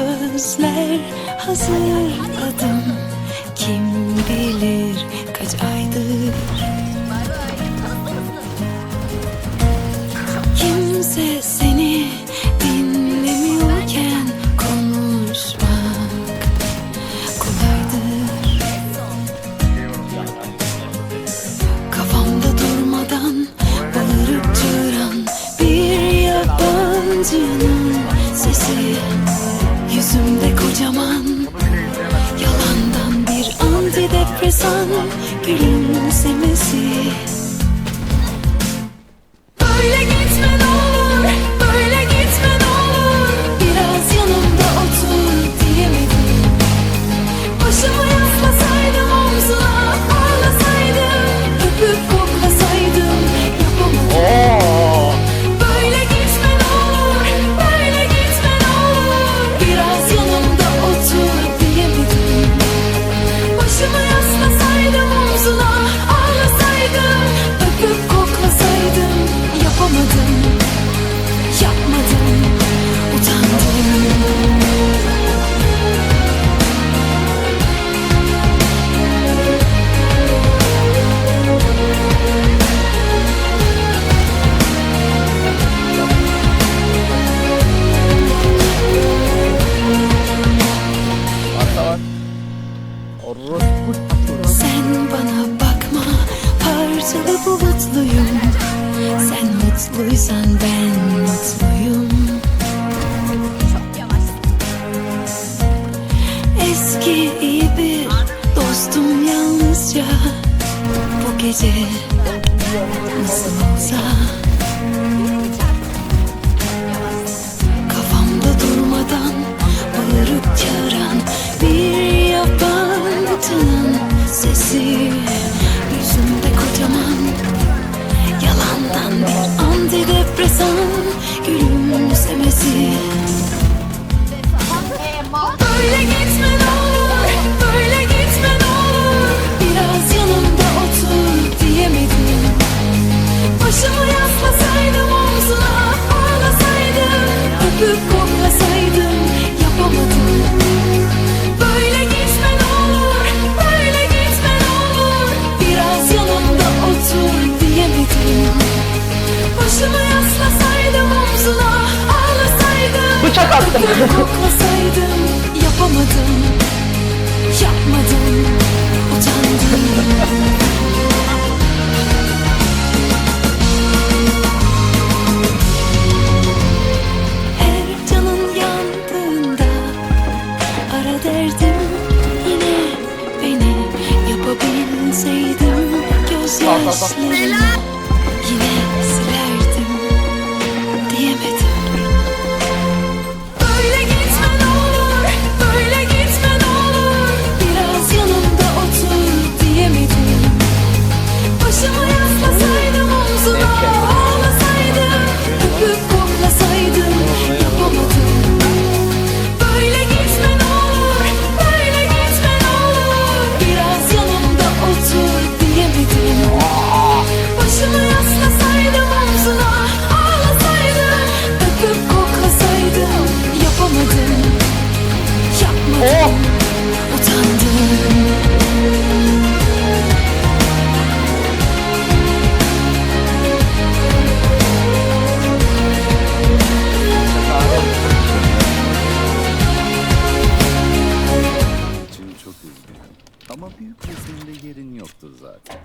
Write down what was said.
sözler hazırladım Kim bilir kaç aydır? Kimse seni dinlemiyorken konuşmak kolaydır. Kafamda durmadan bağırıp çağıran bir yabancının sesi antidepresan gülümsemesi Sen bana bakma parçalı bulutluyum. Sen mutluysan ben mutluyum. Eski iyi bir dostum yalnızca Bu gece nasıl olsa antidepresan gülümsemesi. Böyle gitme ne olur, böyle gitme ne olur. Biraz yanımda otur diyemedim. Başımı yaslasaydım omzuna ağlasaydım. Öpüp Öpüp koklasaydım yapamadım Yapmadım utandım. Her canın yandığında çok üzgünüm. Ama büyük resimde yerin yoktu zaten.